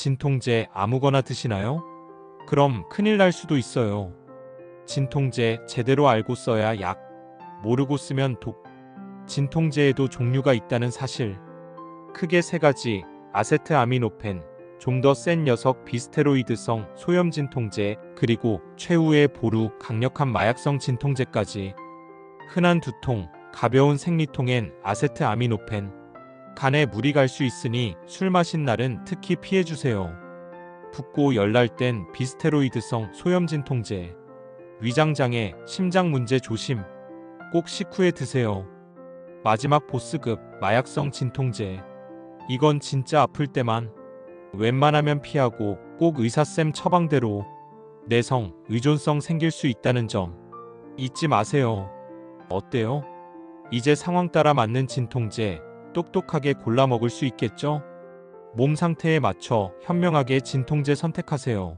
진통제 아무거나 드시나요? 그럼 큰일 날 수도 있어요. 진통제 제대로 알고 써야 약, 모르고 쓰면 독. 진통제에도 종류가 있다는 사실. 크게 세 가지, 아세트아미노펜, 좀 더 센 녀석 비스테로이드성 소염 진통제, 그리고 최후의 보루 강력한 마약성 진통제까지. 흔한 두통, 가벼운 생리통엔 아세트아미노펜. 간에 물이 갈 수 있으니 술 마신 날은 특히 피해 주세요. 붓고 열날 땐 비스테로이드성 소염 진 통제. 위장장애, 심장 문제 조심. 꼭 식후에 드세요. 마지막 보스급 마약성 진통제. 이건 진짜 아플 때만 웬만하면 피하고 꼭 의사쌤 처방대로 내성, 의존성 생길 수 있다는 점 잊지 마세요. 어때요? 이제 상황 따라 맞는 진통제 똑똑하게 골라 먹을 수 있겠죠? 몸 상태에 맞춰 현명하게 진통제 선택하세요.